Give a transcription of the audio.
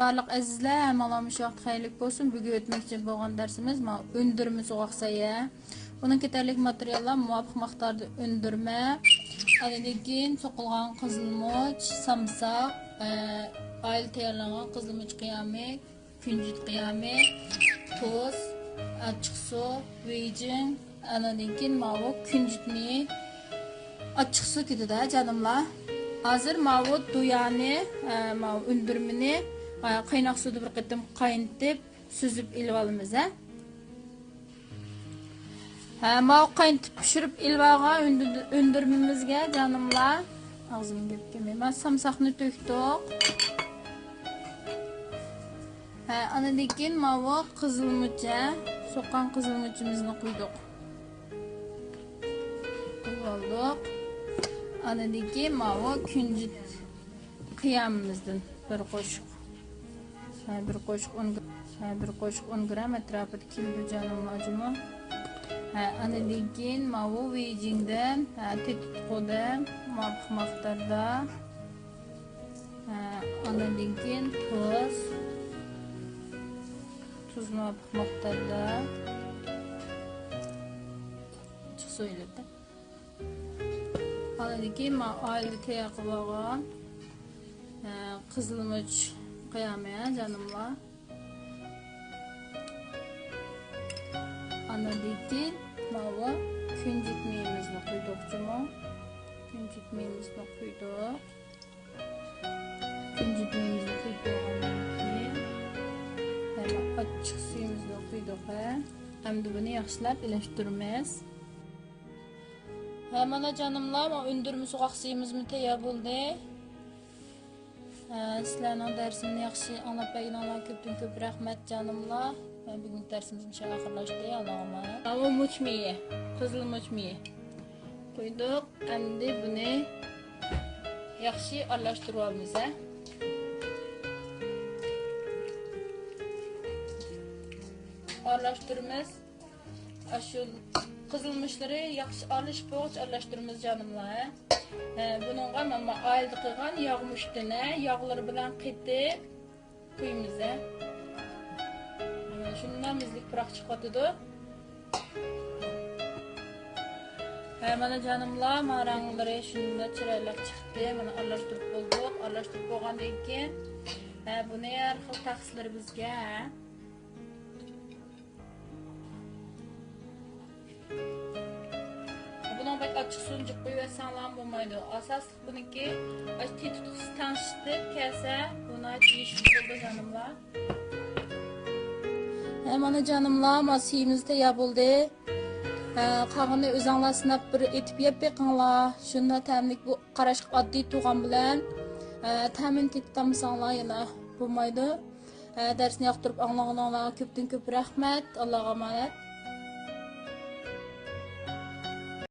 барлык азизлер һәм аллам иш вакыт хәйерлек булсын бүген үтмәкче булган дәрсебез мына өндүрмәсе оксая Bunun кетерлік материалла муапық мақтарды өндірме. Әдедекен соқылған самса, самсақ, ә, айыл тәйірланған қызылмыч кыямы, күнжіт қиямек, тоз, ашық су, вейджин, әдедекен мауы күнжітіне ашық су кетеді, ә, жанымла. Азыр мауы дуяны, ә, мауы өндірмені qaynoq suvda bir qatim qaynatib suzib ilib olamiz a ha mau qaynatib pishirib ilib olgan undirmamizga jonimlar og'zimga gap kelmayman samsoqni to'kdik ha anadan keyin mau qizilmucha so'qqan qizilmuchimizni quydik quyib oldik anadan keyin mau kunjut qiyamimizdan bir qo'shiq bir qo'shiq 10 bir koşuk 10 gram etrafıda kildu canım majmu Ha, ana dekin mavu vejingda tetutquda maqtarda. Ha, ana dekin tuz. Tuz mavq maqtarda. Çık söyledi. Ana dekin ma tayyor qilib olgan. kıyamaya canımla. Ana dikti mavi kün dikmeyimizni koyduk cumu. Kün dikmeyimizni koyduk. Kün dikmeyimizni koyduk. Ve açık suyumuzni koyduk. Hem de bunu yaxşılab iyileştirmez. Hemen canımla, ama ündürmüş qaxsıyımız mı teyar buldu. sizlarning darsimni yaxshi anglab bilganlar ko'pdan ko'p rahmat jonimlar bugungi darsimiz mana oxirlashdi allohim bu much miya qizil much miya qo'ydik endi buni yaxshi aralashtiryapmiz aralashtirmiz shu qizilmishlari yaxshi olish bo'g'ich aralashtirmiz jonimlar hə? Buningga mana oilda qilgan yog' mushtini yog'lari bilan qitib quyamiz mana shundan muzlik puroq chiqyotidi mana jonimlar mana ranglari shunda chiroyli chiqdi mana aralashtirib bo'ldik aralashtirib bo'lgandan keyin buni har xil taqsizlar bizga. Bak açıq suncuk qoyuversanlar bo'lmaydi asosli buniki tetik tanishtirib kelsa buni yeyish bo'ldi jonimlar mana jonimlar masiyimiz tayyor bo'ldi qog'ini o'zinglar sinab bir etib yeb beqinglar shunda ta'mlik bu qarash oddiy tug'an bilan ta'min tetamasanlar yana bo'lmaydi darsni yoqtirib anglaganlarga ko'pdan ko'p rahmat allohga omonat